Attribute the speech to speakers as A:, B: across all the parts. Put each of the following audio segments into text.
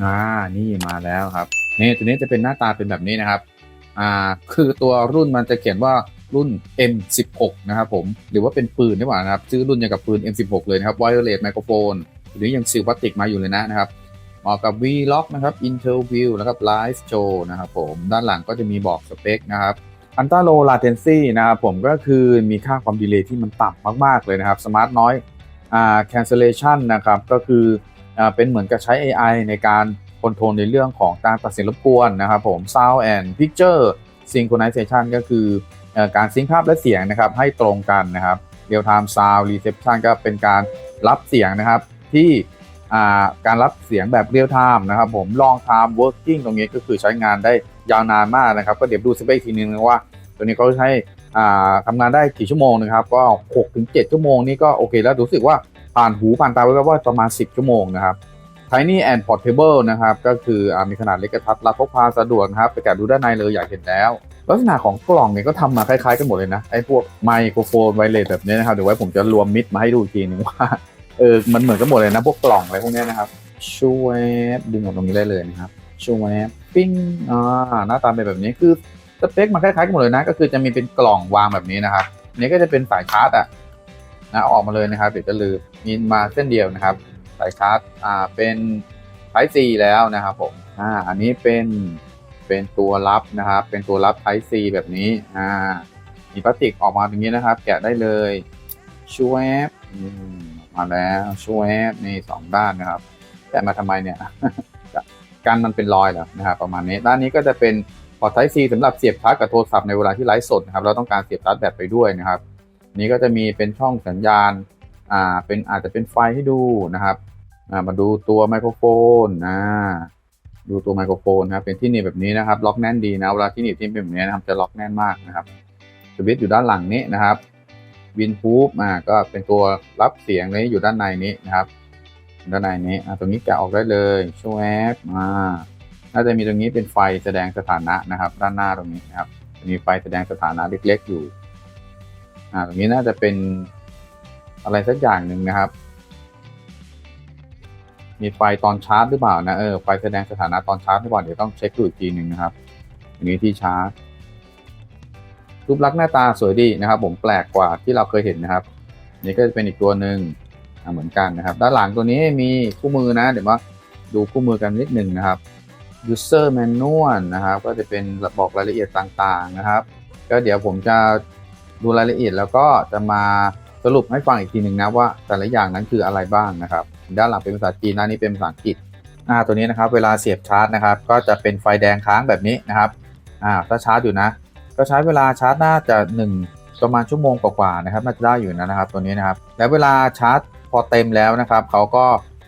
A: อ่านี่มาแล้วครับนี่ตัวนี้จะเป็นหน้าตาเป็นแบบนี้นะครับอ่าคือตัวรุ่นมันจะเขียนว่ารุ่น M16 นะครับผมหรือว่าเป็นปืนดีกว่านะครับชื่อรุ่นอย่างกับปืน M16 เลยนะครับ Wireless Microphone หรือยังซิลพลาสติกมาอยู่เลยนะนะครับเหมาะกับ Vlog นะครับ Interview แล้วก็ Live Show นะครับผมด้านหลังก็จะมีบอกสเปคนะครับอันต้าโลลาเทนซีนะครับผมก็คือมีค่าความดีเลย์ที่มันต่ำมาก ๆ เลยนะครับสมาร์ทน้อยอ่า cancellation นะครับก็คือ เป็นเหมือนกับใช้ AI ในการคอนโทรลในเรื่องของการตัดสินรบกวนนะครับผม sound and picture synchronization ก็คืออการซิงค์ภาพและเสียงนะครับให้ตรงกันนะครับ real time sound reception ก็เป็นการรับเสียงนะครับที่การรับเสียงแบบเรียลไทม์นะครับผม long time working ตรงนี้ก็คือใช้งานได้ยาวนานมากนะครับ ก็เดี๋ยวดูสเปคทีนึงว่า ตัวนี้เขาใช้ทำงานได้กี่ชั่วโมงนะครับ ก็6ถึง7ชั่วโมงนี่ก็โอเคแล้วรู้สึกว่า ผ่านหูผ่านตาไว้ว่าประมาณ 10 ชั่วโมงนะครับ Tiny and Portable นะครับ ก็คืออมีขนาดเล็กกระทัดรัดพกพาสะดวกครับไปแกะดูด้านในเลยอยากเห็นแล้ว ลักษณะของกล่องเนี่ยก็ทำมาคล้ายๆกันหมดเลยนะ ไอ้พวกไมโครโฟนไวเลสแบบนี้นะครับ เดี๋ยวไว้ผมจะรวมมิดมาให้ดูอีกทีนึงว่าเออมันเหมือนกันหมดเลยนะ พวกกล่องอะไรพวกเนี้ยนะครับ ช่วยดึงออกตรงนี้ได้เลยนะครับ ช่วยปิ้งอ่าหน้าตาเป็นแบบนี้คือสเปคมันคล้ายๆกันหมดเลยนะ ก็คือจะมีเป็นกล่องวางแบบนี้นะครับนนี้ก็จะเป็นสายชาร์จอะ นะเอาออกมาเลยนะครับเดี๋ยวจะลืมมีมาเส้นเดียวนะครับสายชาร์จอ่าเป็น Type C แล้วนะครับผมอ่าอันนี้เป็นเป็นตัวรับนะครับ เป็นตัวรับ Type C แบบนี้อ่ามีพลาสติกออกมาอย่างนี้นะครับ แกะได้เลยช่วยแอปอืมออกมาแล้วช่วยแอปนี่สองด้านนะครับแกะมาทำไมเนี่ยกันมันเป็นรอยเหรอนะครับประมาณนี้ด้านนี้ก็จะเป็นพอร์ต Type C สำหรับเสียบชาร์จกับโทรศัพท์ในเวลาที่ไลฟ์สดนะครับเราต้องการเสียบชาร์จแบตไปด้วยนะครับ นี้ก็จะมีเป็นช่องสัญญาณอ่าเป็นอาจจะเป็นไฟให้ดูนะครับอ่ามาดูตัวไมโครโฟนอ่าดูตัวไมโครโฟนนะครับเป็นที่หนีบแบบนี้นะครับ ล็อกแน่นดีนะเวลาที่หนีบที่เป็นแบบนี้นะครับจะล็อกแน่นมากนะครับสวิตช์อยู่ด้านหลังนี้นะครับวินพูฟอ่าก็เป็นตัวรับเสียงนี้อยู่ด้านในนี้นะครับ ด้านในนี้อ่าตรงนี้แกะออกได้เลยช่วแอปอ่าน่าจะมีตรงนี้เป็นไฟแสดงสถานะนะครับ ด้านหน้าตรงนี้นะครับจะมีไฟแสดงสถานะเล็กๆอยู่ อ่าตรงนี้น่าจะเป็นอะไรสักอย่างหนึ่งนะครับ มีไฟตอนชาร์จหรือเปล่านะเออไฟแสดงสถานะตอนชาร์จหรือเปล่าเดี๋ยวต้องเช็คดูอีกทีหนึ่งนะครับอันนี้ที่ชาร์จรูปลักษณ์หน้าตาสวยดีนะครับ ผมแปลกกว่าที่เราเคยเห็นนะครับนนี่ก็จะเป็นอีกตัวหนึ่งอ่าเหมือนกันนะครับ ด้านหลังตัวนี้มีคู่มือนะ เดี๋ยวมาดูคู่มือกันนิดหนึ่งนะครับ user manual นะครับ ก็จะเป็นบอกรายละเอียดต่างๆนะครับ ก็เดี๋ยวผมจะ ดูรายละเอียดแล้วก็จะมาสรุปให้ฟังอีกทีหนึ่งนะว่าแต่ละอย่างนั้นคืออะไรบ้างนะครับ ด้านหลังเป็นภาษาจีนด้านนี้เป็นภาษาอังกฤษอ่าตัวนี้นะครับ เวลาเสียบชาร์จนะครับ ก็จะเป็นไฟแดงค้างแบบนี้นะครับอ่าถ้าชาร์จอยู่นะ ก็ใช้เวลาชาร์จน่าจะ1ประมาณชั่วโมงกว่าๆนะครับน่าจะได้อยู่นะครับ ตัวนี้นะครับ แล้วเวลาชาร์จพอเต็มแล้วนะครับเขาก็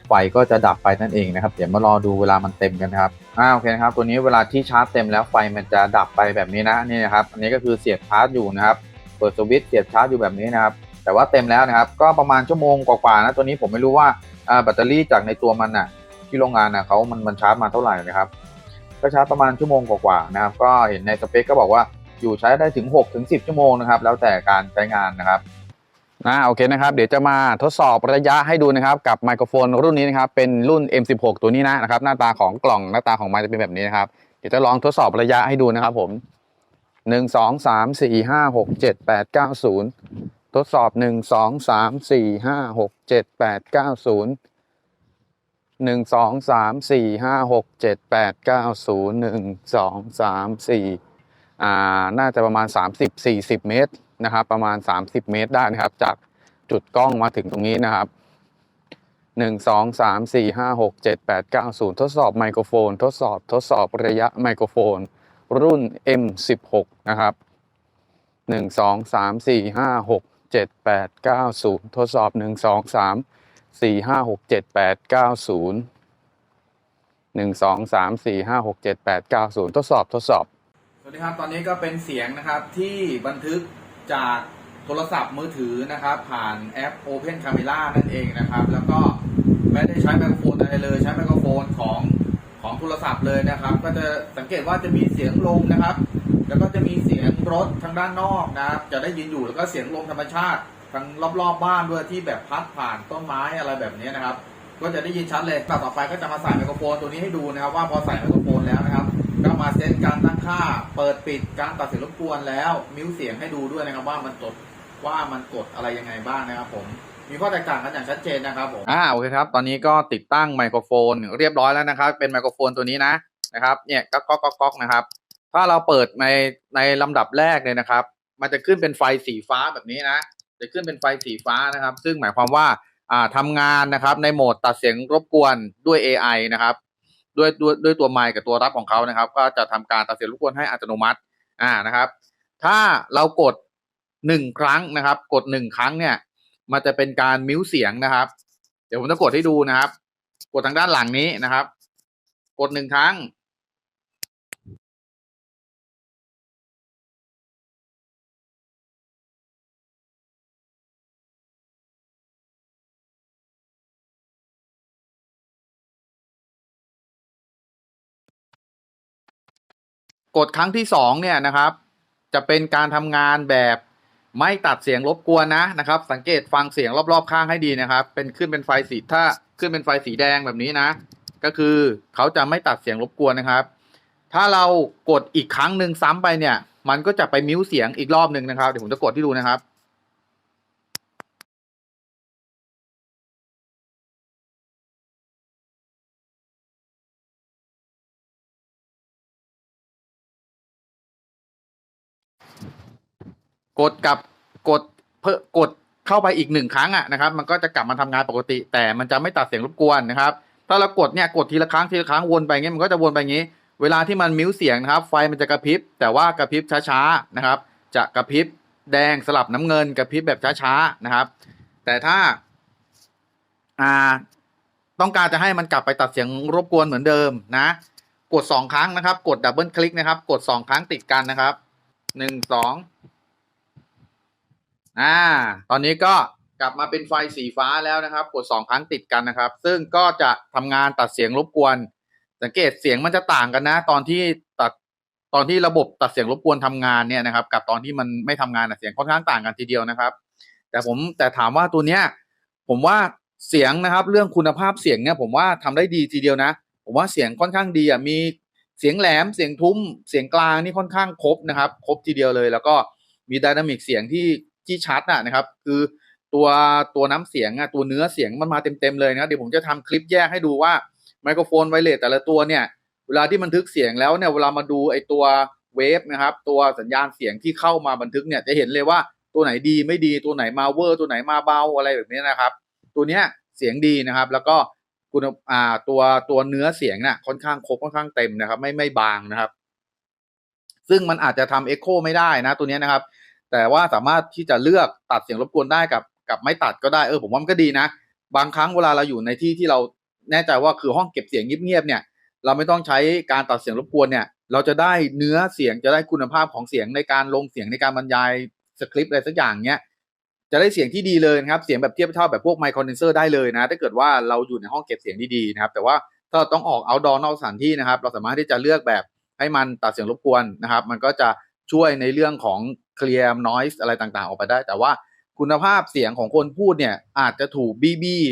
A: ไฟก็จะดับไปนั่นเองนะครับ เดี๋ยวมารอดูเวลามันเต็มกันนะครับอ่าโอเคนะครับ ตัวนี้เวลาที่ชาร์จเต็มแล้วไฟมันจะดับไปแบบนี้นะนี่นะครับ อันนี้ก็คือเสียบชาร์จอยู่นะครับ เปิดสวิตช์เสียบชาร์จอยู่แบบนี้นะครับ แต่ว่าเต็มแล้วนะครับ ก็ประมาณชั่วโมงกว่าๆนะตัวนี้ผมไม่รู้ว่าแบตเตอรี่จากในตัวมันน่ะที่โรงงานน่ะเขามันมันชาร์จมาเท่าไหร่นะครับ ก็ชาร์จประมาณชั่วโมงกว่าๆนะครับ ก็เห็นในสเปคก็บอกว่าอยู่ใช้ได้ถึง6ถึง10 ชั่วโมงนะครับ แล้วแต่การใช้งานนะครับอ่าโอเคนะครับ เดี๋ยวจะมาทดสอบระยะให้ดูนะครับ กับไมโครโฟนรุ่นนี้นะครับ เป็นรุ่น M16 ตัวนี้นะนะครับ หน้าตาของกล่องหน้าตาของมันจะเป็นแบบนี้นะครับ เดี๋ยวจะลองทดสอบระยะให้ดูนะครับผม หนึ่งสองสามสี่ห้าหกเจ็ดแปดเก้าศูนย์ทดสอบหนึ่งสองสามสี่ห้าหกเจ็ดแปดเก้าศูนย์หนึ่งสองสามสี่ห้าหกเจ็ดแปดเก้าศูนย์หนึ่งสองสามสี่อ่าน่าจะประมาณสามสิบสี่สิบเมตรนะครับประมาณสามสิบเมตรได้นะครับ จากจุดกล้องมาถึงตรงนี้นะครับหนึ่งสองสามสี่ห้าหกเจ็ดแปดเก้าศูนย์ทดสอบไมโครโฟน ทดสอบทดสอบระยะไมโครโฟน รุ่น M16 นะครับหนึ่งสองสามสี่ห้าหกเจ็ดแปดเก้าศูนย์ทดสอบหนึ่งสองสามสี่ห้าหกเจ็ดแปดเก้าศูนย์หนึ่งสองสามสี่ห้าหกเจ็ดแปดเก้าศูนย์ทดสอบทดสอบ สวัสดีครับ ตอนนี้ก็เป็นเสียงนะครับที่บันทึกจากโทรศัพท์มือถือนะครับ ผ่านแอป Open Camera นั่นเองนะครับ แล้วก็ไม่ได้ใช้ไมโครโฟนอะไรเลย ใช้ไมโครโฟนของ ของโทรศัพท์เลยนะครับ ก็จะสังเกตว่าจะมีเสียงลมนะครับ แล้วก็จะมีเสียงรถทางด้านนอกนะครับ จะได้ยินอยู่แล้วก็เสียงลมธรรมชาติทางรอบๆบ้านด้วยที่แบบพัดผ่านต้นไม้อะไรแบบนี้นะครับ ก็จะได้ยินชัดเลยต่อไปก็จะมาใส่ไมโครโฟนตัวนี้ให้ดูนะครับ ว่าพอใส่ไมโครโฟนแล้วนะครับก็มาเซตการตั้งค่า เปิดปิดการตัดเสียงรบกวนแล้วมิวเสียงให้ดูด้วยนะครับ ว่ามันกดว่ามันกดอะไรยังไงบ้างนะครับผม มีข้อแตกต่างกันอย่างชัดเจนนะครับผมอ่าโอเคครับ ตอนนี้ก็ติดตั้งไมโครโฟนเรียบร้อยแล้วนะครับ เป็นไมโครโฟนตัวนี้นะนะครับเนี่ยก็ก๊อกก๊อกก๊อกนะครับ ถ้าเราเปิดในในลำดับแรกเลยนะครับ มันจะขึ้นเป็นไฟสีฟ้าแบบนี้นะ จะขึ้นเป็นไฟสีฟ้านะครับ ซึ่งหมายความว่าอ่าทำงานนะครับในโหมดตัดเสียงรบกวนด้วย AI นะครับด้วยด้วยด้วยตัวไมค์กับตัวรับของเขานะครับ ก็จะทำการตัดเสียงรบกวนให้อัตโนมัติอ่านะครับ ถ้าเรากดหนึ่งครั้งนะครับ กดหนึ่งครั้งเนี่ย มันจะเป็นการมิวเสียงนะครับ เดี๋ยวผมจะกดให้ดูนะครับ กดทางด้านหลังนี้นะครับ กดหนึ่งครั้ง กดครั้งที่สองเนี่ยนะครับ จะเป็นการทำงานแบบ ไม่ตัดเสียงรบกวนนะนะครับ สังเกตฟังเสียงรอบๆข้างให้ดีนะครับ เป็นขึ้นเป็นไฟสีถ้าขึ้นเป็นไฟสีแดงแบบนี้นะ ก็คือเขาจะไม่ตัดเสียงรบกวนนะครับ ถ้าเรากดอีกครั้งหนึ่งซ้ำไปเนี่ย มันก็จะไปมิวเสียงอีกรอบหนึ่งนะครับเดี๋ยวผมจะกดให้ดูนะครับ กดกับกดเพิ่มกดเข้าไปอีกหนึ่งครั้งอะนะครับ มันก็จะกลับมาทำงานปกติ แต่มันจะไม่ตัดเสียงรบกวนนะครับ ถ้าเรากดเนี่ยกดทีละครั้งทีละครั้งวนไปงเงี้ยมันก็จะวนไปงี้ เวลาที่มันมิวเสียงนะครับ ไฟมันจะกระพริบแต่ว่ากระพริบช้าๆนะครับ จะกระพริบแดงสลับน้ำเงินกระพริบแบบช้าๆนะครับ แต่ถ้าอ่าต้องการจะให้มันกลับไปตัดเสียงรบกวนเหมือนเดิมนะ กดสองครั้งนะครับ กดดับเบิลคลิกนะครับ กดสองครั้งติดกันนะครับหนึ่งส อ่า ตอนนี้ก็กลับมาเป็นไฟสีฟ้าแล้วนะครับ กดสองครั้งติดกันนะครับ ซึ่งก็จะทำงานตัดเสียงรบกวน สังเกตเสียงมันจะต่างกันนะ ตอนที่ตัดตอนที่ระบบตัดเสียงรบกวนทำงานเนี่ยนะครับ กับตอนที่มันไม่ทำงานนะเสียงค่อนข้างต่างกันทีเดียวนะครับ แต่ผมแต่ถามว่าตัวเนี้ย ผมว่าเสียงนะครับ เรื่องคุณภาพเสียงเนี่ย ผมว่าทำได้ดีทีเดียวนะ ผมว่าเสียงค่อนข้างดีอะมีเสียงแหลมเสียงทุ้ม เสียงกลางนี่ค่อนข้างครบนะครับ ครบทีเดียวเลย แล้วก็มีไดนามิกเสียงที่ ที่ชัดอะนะครับ คือตัวตัวน้ำเสียงอะตัวเนื้อเสียงมันมาเต็มๆเลยนะเดี๋ยวผมจะทำคลิปแยกให้ดูว่าไมโครโฟนไวเลสแต่ละตัวเนี่ย เวลาที่บันทึกเสียงแล้วเนี่ยเวลามาดูไอตัวเวฟนะครับ ตัวสัญญาณเสียงที่เข้ามาบันทึกเนี่ยจะเห็นเลยว่าตัวไหนดีไม่ดีตัวไหนมาเวอร์ตัวไหนมาเบาอะไรแบบนี้นะครับ ตัวเนี้ยเสียงดีนะครับ แล้วก็คุณอ่าตัวตัวเนื้อเสียงน่ะค่อนข้างครบค่อนข้างเต็มนะครับ ไม่ไม่บางนะครับ ซึ่งมันอาจจะทำเอ็กโคไม่ได้นะ ตัวเนี้ยนะครับ แต่ว่าสามารถที่จะเลือกตัดเสียงรบกวนได้กับกับไม่ตัดก็ได้เออผมว่ามันก็ดีนะ บางครั้งเวลาเราอยู่ในที่ที่เราแน่ใจว่าคือห้องเก็บเสียงเงียบๆเนี่ย เราไม่ต้องใช้การตัดเสียงรบกวนเนี่ย เราจะได้เนื้อเสียงจะได้คุณภาพของเสียงในการลงเสียงในการบรรยายสคริปต์อะไรสักอย่างเนี้ยจะได้เสียงที่ดีเลยนะครับเสียงแบบเทียบเท่าแบบพวกไมโครเดนเซอร์ได้เลยนะ ถ้าเกิดว่าเราอยู่ในห้องเก็บเสียงที่ดีนะครับ แต่ว่าถ้าเราต้องออกเอาดอนอกสถานที่นะครับ เราสามารถที่จะเลือกแบบให้มันตัดเสียงรบกวนนะครับ มันก็จะช่วยในเรื่องของ clear noise อะไรต่างๆ ออกไปได้ แต่ว่าคุณภาพเสียงของคนพูดเนี่ยอาจจะถูกบี้บี้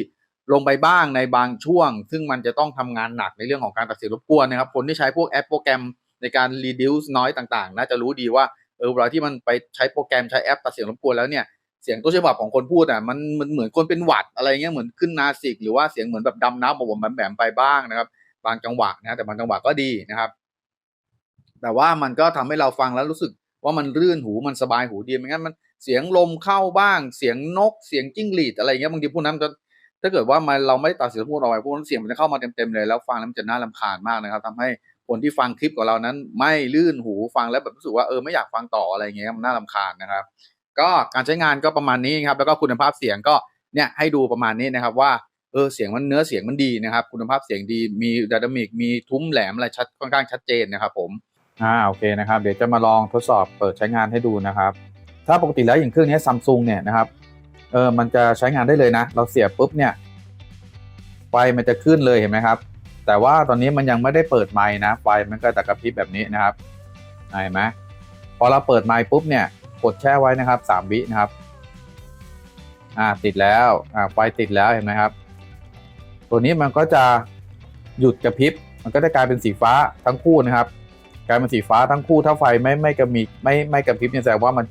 A: ลงไปบ้างในบางช่วง ซึ่งมันจะต้องทำงานหนักในเรื่องของการตัดเสียงรบกวนนะครับ คนที่ใช้พวกแอปโปรแกรมในการ reduce noise ต่างๆ น่าจะรู้ดีว่าเออเวลาที่มันไปใช้โปรแกรมใช้แอปตัดเสียงรบกวนแล้วเนี่ยเสียงต้นฉบับของคนพูดอะมันมันเหมือนคนเป็นหวัดอะไรเงี้ยเหมือนขึ้นนาสิกหรือว่าเสียงเหมือนแบบดำน้ำผมแบมๆไปบ้างนะครับ บางจังหวะนะแต่บางจังหวะก็ดีนะครับ แต่ว่ามันก็ทำให้เราฟังแล้วรู้สึก ว่ามันรื่นหูมันสบายหูดีไม่งั้นมันเสียงลมเข้าบ้าง เสียงนกเสียงจิ้งหรีดอะไรเงี้ยบางทีพวกนั้นมันจะถ้าเกิดว่ามันเราไม่ได้ตัดเสียงพวกเราไปพวกนั้นเสียงมันจะเข้ามาเต็มๆเลยแล้วฟังแล้วมันจะน่ารำคาญมากนะครับทำให้คนที่ฟังคลิปของเรานั้น ไม่ลื่นหูฟังแล้วแบบรู้สึกว่าเออไม่อยากฟังต่ออะไรเงี้ยมันน่ารำคาญนะครับ ก็การใช้งานก็ประมาณนี้ครับแล้วก็คุณภาพเสียงก็เนี่ยให้ดูประมาณนี้นะครับว่าเออเสียงมันเนื้อเสียงมันดีนะครับ คุณภาพเสียงดีมีดนามิกมีทุ้มแหลมอะไรชัดค่อนข้างชัดเจนนะครับผม อ่าโอเคนะครับ เดี๋ยวจะมาลองทดสอบเปิดใช้งานให้ดูนะครับ ถ้าปกติแล้วอย่างเครื่องนี้ซัมซุงเนี่ยนะครับเออมันจะใช้งานได้เลยนะ เราเสียบปุ๊บเนี่ยไฟมันจะขึ้นเลยเห็นไหมครับ แต่ว่าตอนนี้มันยังไม่ได้เปิดไมค์นะไฟมันก็จะกระพริบแบบนี้นะครับเห็นไหมพอเราเปิดไมค์ปุ๊บเนี่ยกดแช่ไว้นะครับสามวินะครับอ่าติดแล้วอ่าไฟติดแล้วเห็นไหมครับ ตัวนี้มันก็จะหยุดกระพริบมันก็จะกลายเป็นสีฟ้าทั้งคู่นะครับ ลายเป็นสีฟ้าทั้งคู่ถ้าไฟไม่ไม่กระมีไม่ไม่กระพริบเนี่ยแสดงว่ามัน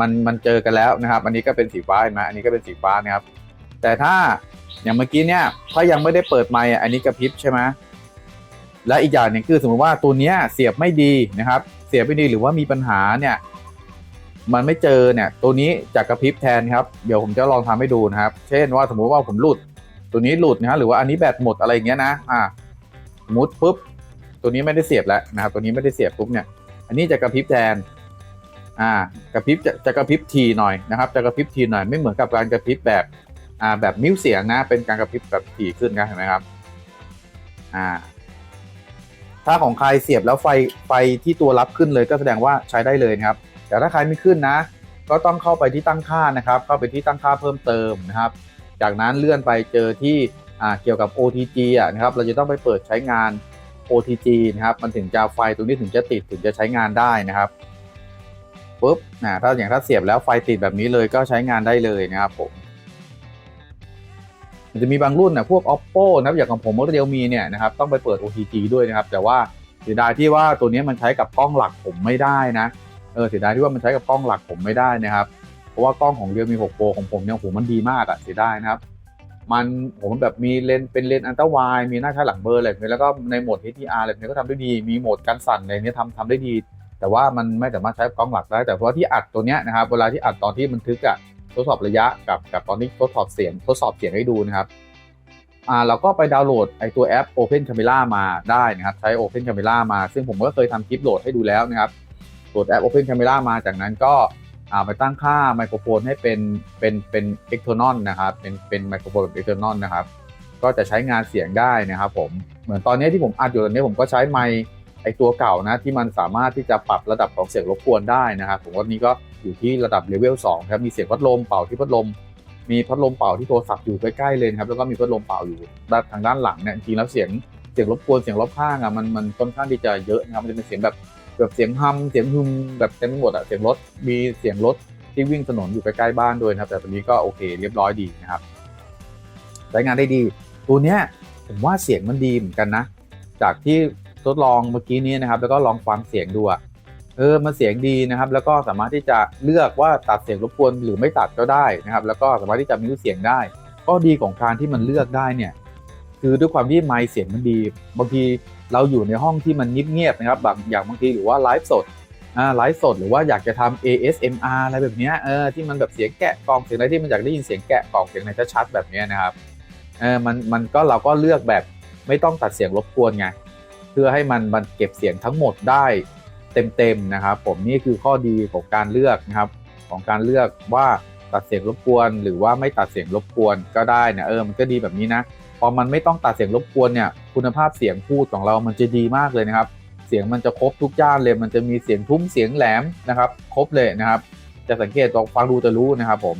A: มันมันเจอกันแล้วนะครับ อันนี้ก็เป็นสีฟ้าเห็นไหมอันนี้ก็เป็นสีฟ้านะครับ แต่ถ้าอย่างเมื่อกี้เนี่ยถ้ายังไม่ได้เปิดไมค์อะอันนี้กระพริบใช่ไหมและอีกอย่างหนึ่งคือสมมติว่าตัวเนี้ยเสียบไม่ดีนะครับ เสียบไม่ดีหรือว่ามีปัญหาเนี่ยมันไม่เจอเนี่ยตัวนี้จะกระพริบแทนครับเดี๋ยวผมจะลองทำให้ดูนะครับ เช่นว่าสมมุติว่าผมหลุด ตัวนี้หลุดนะฮะหรือว่าอันนี้แบตหมดอะไรอย่างเงี้ยนะอ่าสมมุดปุ๊บ ตัวนี้ไม่ได้เสียบแล้วนะครับ ตัวนี้ไม่ได้เสียบปุ๊บเนี่ย อันนี้จะกระพริบแทน อ่ากระพริบจะจะกระพริบทีหน่อยนะครับ จะกระพริบทีหน่อยไม่เหมือนกับการกระพริบแบบอ่าแบบมิ้วเสียงนะ เป็นการกระพริบแบบถี่ขึ้นนะเห็นไหมครับ อ่า ถ้าของใครเสียบแล้วไฟไฟที่ตัวรับขึ้นเลยก็แสดงว่าใช้ได้เลยครับ แต่ถ้าใครไม่ขึ้นนะ ก็ต้องเข้าไปที่ตั้งค่านะครับ เข้าไปที่ตั้งค่าเพิ่มเติมนะครับ จากนั้นเลื่อนไปเจอที่อ่าเกี่ยวกับ OTG อะนะครับ เราจะต้องไปเปิดใช้งาน OTG นะครับมันถึงจะไฟตรงนี้ถึงจะติดถึงจะใช้งานได้นะครับปุ๊บนะถ้าอย่างถ้าเสียบแล้วไฟติดแบบนี้เลยก็ใช้งานได้เลยนะครับผมมันจะมีบางรุ่นนะพวก oppo นะครับอย่างของผมเรียวมีเนี่ยนะครับต้องไปเปิด OTG ด้วยนะครับ แต่ว่าเสียดายที่ว่าตัวนี้มันใช้กับกล้องหลักผมไม่ได้นะเออเสียดายที่ว่ามันใช้กับกล้องหลักผมไม่ได้นะครับ เพราะว่ากล้องของ Realme 6 Pro ของผมเนี่ยโหมันดีมากอะเสียดายนะครับ มันผมแบบมีเลนเป็นเลนอันตราวด์มีหน้าใช้หลังเบอร์อะไรแบบนี้แล้วก็ในโหมด HDR อะไรแบบนี้ก็ทำได้ดี มีโหมดการสั่นอะไรเนี้ยทำทำได้ดี แต่ว่ามันไม่สามารถใช้กล้องหลักได้ แต่เพราะว่าที่อัดตัวเนี้ยนะครับเวลาที่อัดตอนที่บันทึกอะทดสอบระยะกับกับตอนที่ทดสอบเสียงทดสอบเสียงให้ดูนะครับอ่าเราก็ไปดาวน์โหลดไอตัวแอป Open Camera มาได้นะครับใช้ Open Camera มา ซึ่งผมก็เคยทำคลิปโหลดให้ดูแล้วนะครับโหลดแอป Open Camera มาจากนั้นก็ อ่าไปตั้งค่าไมโครโฟนให้เป็นเป็นเป็น external นนะครับเป็นเป็นไมโครโฟนแบบ external นนะครับก็จะใช้งานเสียงได้นะครับผมเหมือนตอนนี้ที่ผมอัดอยู่ตอนนี้ผมก็ใช้ไมค์ไอตัวเก่านะที่มันสามารถที่จะปรับระดับของเสียงรบกวนได้นะครับผมว่านี้ก็อยู่ที่ระดับเลเวล2ครับมีเสียงพัดลมเป่าที่พัดลม มีพัดลมเป่าที่โทรศัพท์อยู่ใกล้ๆเลยครับแล้วก็มีพัดลมเป่าอยู่ด้านทางด้านหลังเนี่ยจริงแล้วเสียงเสียงรบกวนเสียงรอบข้างอะมันมันค่อนข้างที่จะเยอะนะครับมันจะเป็นเสียงแบบ แบบเสียงฮัมเสียงฮึมแบบเต็มไปหมดอะเสียงรถมีเสียงรถที่วิ่งถนนอยู่ใกล้ๆบ้านด้วยนะครับ แต่ตัวนี้ก็โอเคเรียบร้อยดีนะครับใช้งานได้ดี ตัวเนี้ยผมว่าเสียงมันดีเหมือนกันนะ จากที่ทดลองเมื่อกี้นี้นะครับ แล้วก็ลองฟังเสียงดูอะเออมันเสียงดีนะครับ แล้วก็สามารถที่จะเลือกว่าตัดเสียงรบกวนหรือไม่ตัดก็ได้นะครับ แล้วก็สามารถที่จะมิวเสียงได้ ก็ดีของการที่มันเลือกได้เนี่ย คือด้วยความที่ไมค์เสียงมันดี บางที เราอยู่ในห้องที่มันเงียบๆนะครับบางอย่างบางทีหรือว่าไลฟ์สดอ่าไลฟ์สดหรือว่าอยากจะทำ ASMR อะไรแบบนี้เออที่มันแบบเสียงแกะกล่องเสียงอะไรที่มันอยากได้ยินเสียงแกะกล่องเสียงอะไรชัดๆแบบนี้นะครับเออมันมันก็เราก็เลือกแบบไม่ต้องตัดเสียงรบกวนไงเพื่อให้มันมันเก็บเสียงทั้งหมดได้เต็มๆนะครับ ผมนี่คือข้อดีของการเลือกนะครับ ของการเลือกว่าตัดเสียงรบกวน หรือว่าไม่ตัดเสียงรบกวนก็ได้นะเออมันก็ดีแบบนี้นะ อมันไม่ต้องตัดเสียงรบกวนเนี่ยคุณภาพเสียงพูดของเรามันจะดีมากเลยนะครับ เสียงมันจะครบทุกย่านเลยมันจะมีเสียงทุ้มเสียงแหลมนะครับ ครบเลยนะครับ จะสังเกตองฟังดูจะรู้นะครับผม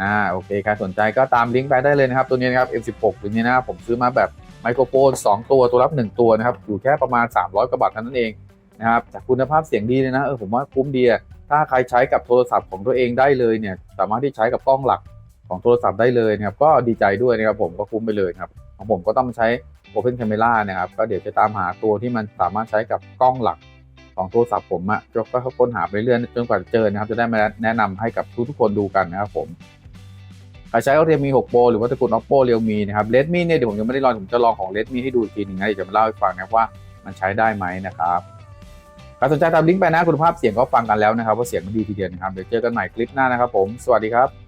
A: อ่าโอเคใครสนใจก็ตามลิงก์ไปได้เลยนะครับ ตัวนี้นะครับ M16 ตัวนี้นะผมซื้อมาแบบไมโครโฟน2 ตัวตัวรับ 1 ตัวนะครับอยู่แค่ประมาณ 300กว่าบาทเท่านั้นเองนะครับจากคุณภาพเสียงดีเลยนะเออผมว่าคุ้มดีถ้าใครใช้กับโทรศัพท์ของตัวเองได้เลยเนี่ยสามารถที่ใช้กับกล้องหลัก ของโทรศัพท์ได้เลยนะครับก็ดีใจด้วยนะครับผมก็คุ้มไปเลยครับของผมก็ต้องใช้ Open Camera นะครับก็เดี๋ยวจะตามหาตัวที่มันสามารถใช้กับกล้องหลักของโทรศัพท์ผมอะก็ก็ค้นหาไปเรื่อยๆจนกว่าจะเจอนะครับ จะได้มาแนะนำให้กับทุกๆคนดูกันนะครับผมใครใช้ Realme 6 Pro หรือว่าตระกูล Oppo Realme นะครับ Redmi เนี่ยเดี๋ยวผมยังไม่ได้ลองผมจะลองของ Redmi ให้ดูอีกทีหนึ่งนะเดี๋ยวจะมาเล่าให้ฟังนะครับว่ามันใช้ได้ไหมนะครับใครสนใจตามลิงก์ไปนะคุณภาพเสียงก็ฟังกันแล้วนะครับว่าเสียงมันดีทีเดียวนะครับเดี๋ยวเจอกันใหม่คลิปหน้านะครับผมสวัสดีครับ